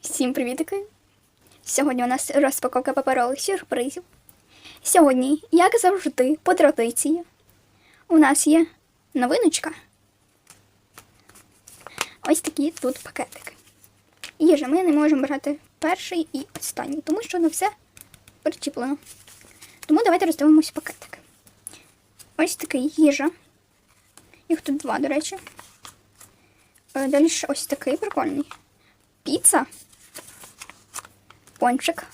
Всім привітики! Сьогодні у нас розпаковка паперових сюрпризів. Сьогодні, як завжди, по традиції, у нас є новиночка. Ось такі тут пакетики. Їжа, ми не можемо брати перший і останній, тому що на все причіплено. Тому давайте роздивимося пакетики. Ось такий їжа. Їх тут два, до речі. Е, Далі ось такий прикольний. Піца. Пончик.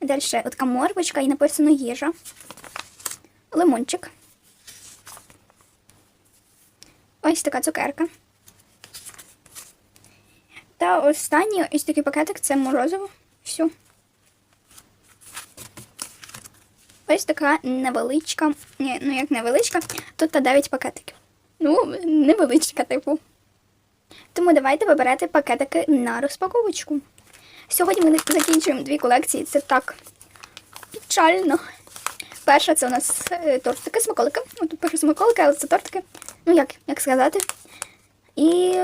Далі така морквочка і написано їжа. Лимончик. Ось така цукерка. Та останній ось такий пакетик це морозиво. Все. Ось така невеличка. Ні, ну як невеличка, тут та 9 пакетиків. Ну, невеличка, типу. Тому давайте вибирати пакетики на розпаковочку. Сьогодні ми закінчуємо дві колекції. Це так печально. Перша це у нас е, тортики, смаколики. Ну, тут пишу смаколики, але це тортики. Ну, як, як сказати. І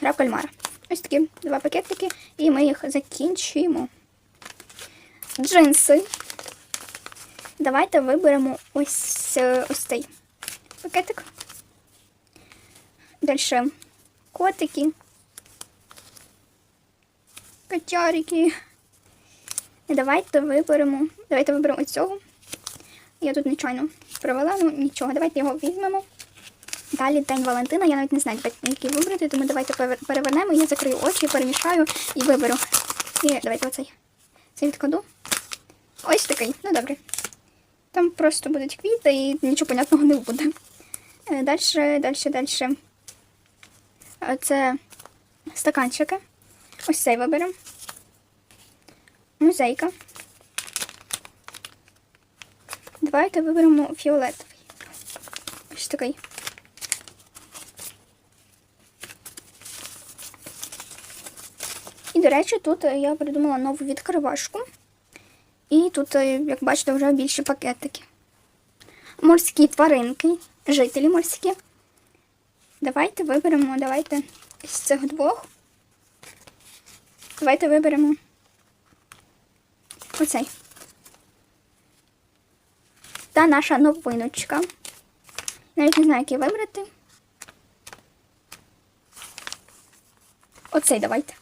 гра кальмара. Ось такі два пакетики, і ми їх закінчуємо. Джинси. Давайте виберемо ось, е, ось цей пакетик. Далі котики. Котярики. Давайте виберемо. Давайте виберемо ось цього. Я тут нечайно провела, ну нічого. Давайте його візьмемо. Далі День Валентина. Я навіть не знаю, який вибрати, тому давайте перевернемо. Я закрию очі, перемішаю і виберу. І давайте оцей. Цей відкладу. Ось такий. Ну добре. Там просто будуть квіти і нічого понятного не буде. Далі, далі, далі. Це стаканчики. Ось цей виберемо. Музейка. Давайте виберемо фіолетовий. Ось такий. І, до речі, тут е, я придумала нову відкривашку. І тут, е, як бачите, вже більше пакетики. Морські тваринки, жителі морські. Давайте виберемо, давайте з цих двох. Давайте виберемо оцей. Та наша новиночка. Навіть не знаю, який вибрати. Оцей давайте.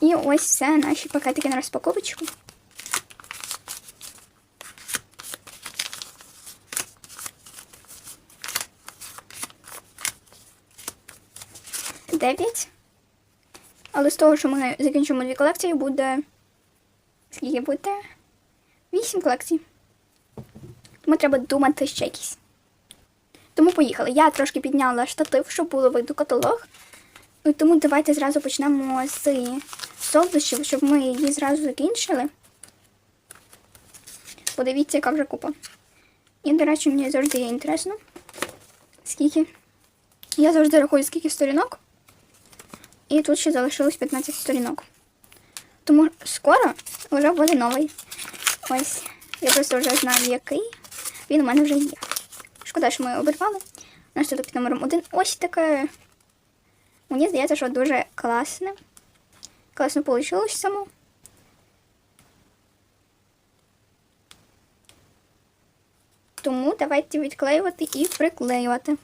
І ось це наші пакетики на розпаковочку. Дев'ять. Але з того, що ми закінчимо дві колекції, буде. Скільки буде? Вісім колекцій. Тому треба думати ще якісь. Тому поїхали. Я трошки підняла штатив, щоб було видно каталог. Ну, Тому давайте зразу почнемо з солодощів, щоб ми її зразу закінчили. Подивіться, яка вже купа. І, до речі, мені завжди є інтересно. Скільки? Я завжди рахую, скільки сторінок. І тут ще залишилось 15 сторінок. Тому скоро вже буде новий. Ось. Я просто вже знаю, який. Він у мене вже є. Шкода, що ми його обірвали. У нас тут номером один. Ось таке. Мені здається, що дуже класне. Класно вийшло само. Тому давайте відклеювати і приклеювати.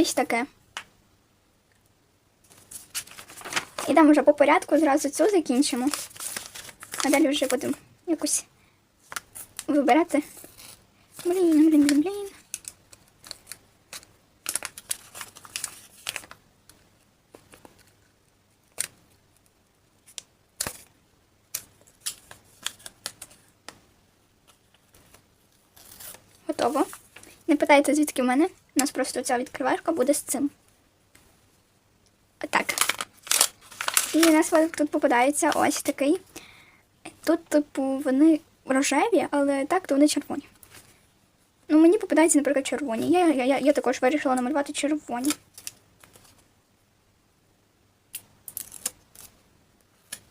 Ось таке. Ідемо вже по порядку, зразу цю закінчимо. А далі вже будемо якось вибирати. Блін, блін, блін, блін. Готово. Питайте, звідки в мене. У нас просто ця відкривашка буде з цим. Отак. І у нас тут попадається ось такий. Тут, типу, вони рожеві, але так, то вони червоні. Ну, мені попадаються, наприклад, червоні. Я, я, я, я також вирішила намалювати червоні.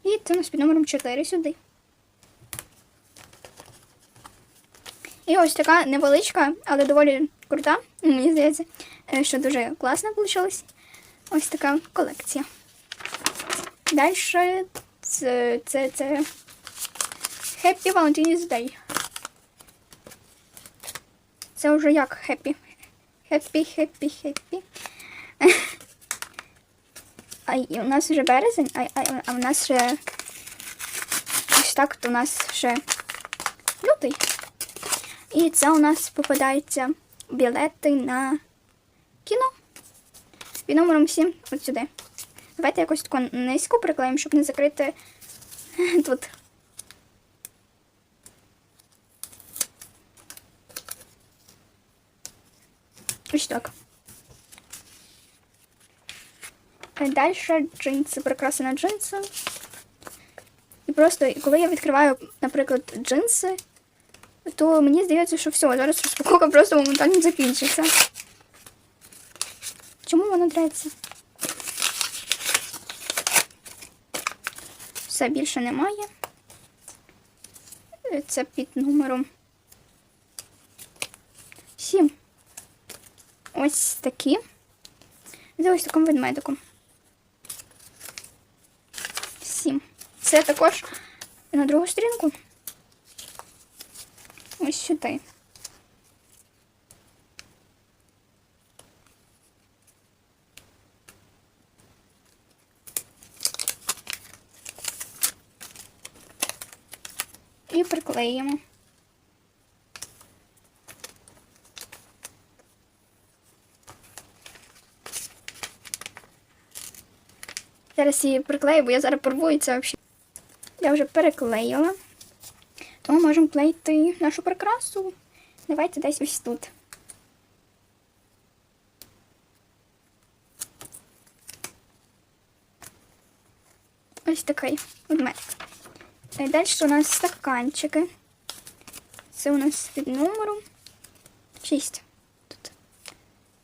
І це у нас під номером 4 сюди. Ось така невеличка, але доволі крута. Мені здається, е, що дуже класно вийшло. Ось така колекція. Далі це, це, це Happy Valentine's Day. Це вже як happy. Happy, happy, happy. А у нас вже березень, а, а, а у нас ще ось так, то у нас ще лютий. І це у нас попадається білети на кіно під номером 7 от сюди. Давайте якось тако низько приклеїмо, щоб не закрити тут. Ось так. Далі джинси, прикраси на джинси. І просто, коли я відкриваю, наприклад, джинси, то мені здається, що все, зараз розпаковка просто моментально закінчиться. Чому воно драється? Все більше немає. Це під номером 7. Ось такі. Це ось таким ведмедиком. 7. Це також на другу сторінку. Ось сюди. І приклеїмо. Зараз її приклею, бо я зараз порву і це взагалі. Я вже переклеїла. Тому можемо клеїти нашу прикрасу. Давайте десь ось тут. Ось такий ведмедик. Далі у нас стаканчики. Це у нас під номером 6. Тут.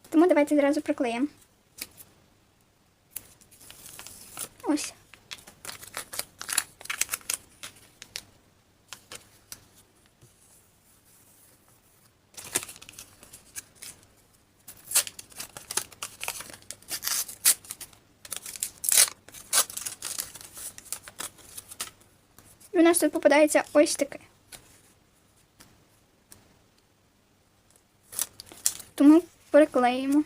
Тому давайте зразу приклеїмо. Ось. І у нас тут попадається ось таке. Тому переклеїмо.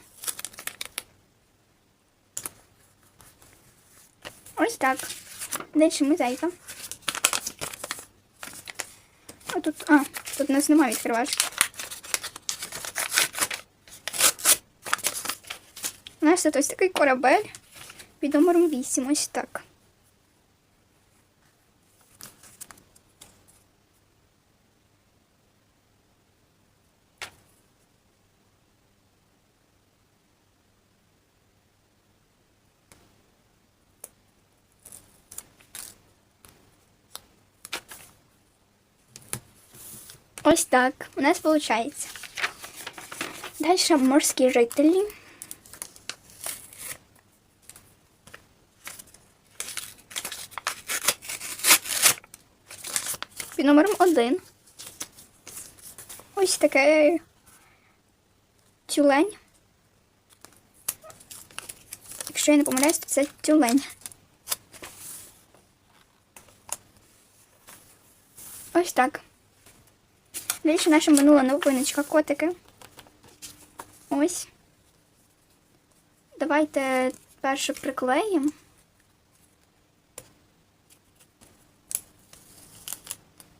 Ось так. Далі мозаїка. А тут, а, тут у нас немає відкривачки. У нас тут ось такий корабель під номером 8, ось так. Ось так у нас виходить. Далі морські жителі. Під номером один. Ось таке тюлень. Якщо я не помиляюсь, то це тюлень. Ось так. Далі наша минула новиночка котики. Ось. Давайте перше приклеїмо.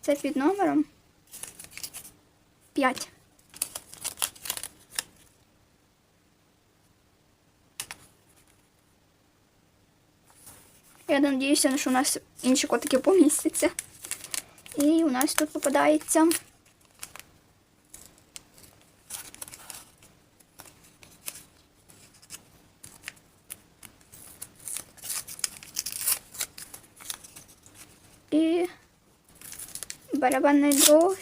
Це під номером 5. Я надіюся, що у нас інші котики помістяться. І у нас тут попадається. барабанний дров.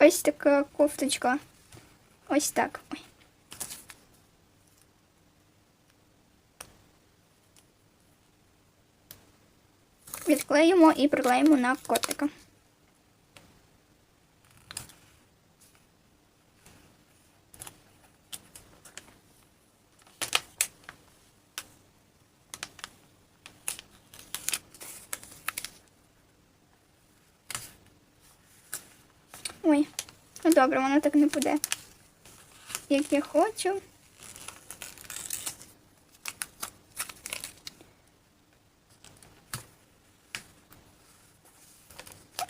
Ось така кофточка. Ось так. Відклеїмо і приклеїмо на котика. Ой, ну добре, воно так не буде. Як я хочу.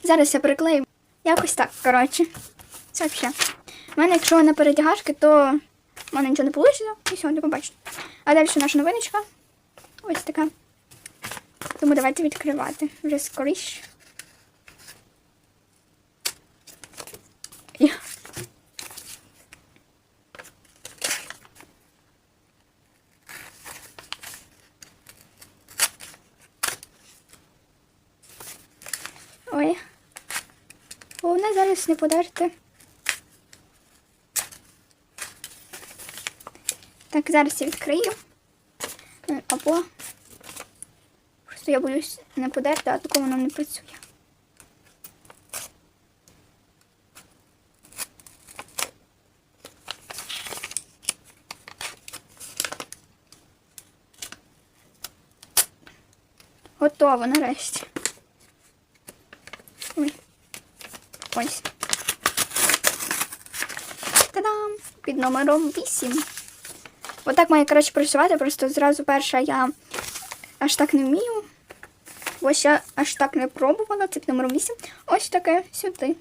Зараз я приклею. Якось так, коротше. Це все. У мене, якщо на передягашки, то в мене нічого не вийде. І все, до побачите. А далі наша новиночка. Ось така. Тому давайте відкривати вже скоріше. Я- Ой. Головне не подерти. Так, зараз я відкрию. Е, Або. Просто я боюсь не подерти, а тако воно не працює. Готово нарешті. Ой. Ось. Та-дам! Під номером 8. Отак має, коротше, працювати, просто зразу перша я аж так не вмію. Ось я аж так не пробувала, це під номером 8. Ось таке сюди.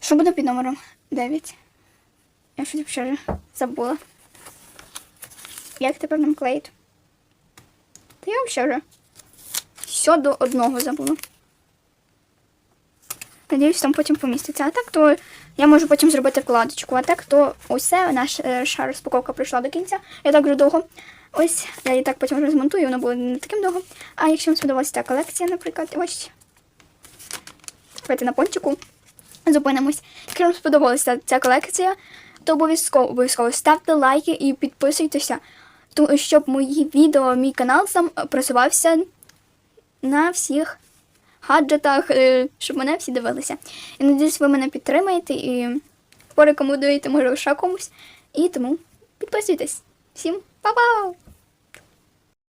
Що буде під номером 9? Я щось вже забула. Як тепер нам клеїти? Та я взагалі вже все до одного забула. Надіюсь, там потім поміститься. А так, то я можу потім зробити вкладочку. А так, то усе, наша розпаковка прийшла до кінця. Я так вже довго. Ось, я її так потім розмонтую, воно буде не таким довго. А якщо вам сподобалася ця колекція, наприклад, ось. Давайте на пончику зупинимось. Якщо вам сподобалася ця колекція, то обов'язково обов'язково ставте лайки і підписуйтеся, щоб мої відео, мій канал сам просувався на всіх гаджетах, е, щоб мене всі дивилися. І надіюсь, ви мене підтримаєте і порекомендуєте, може, ще комусь. І тому підписуйтесь. Всім па-па!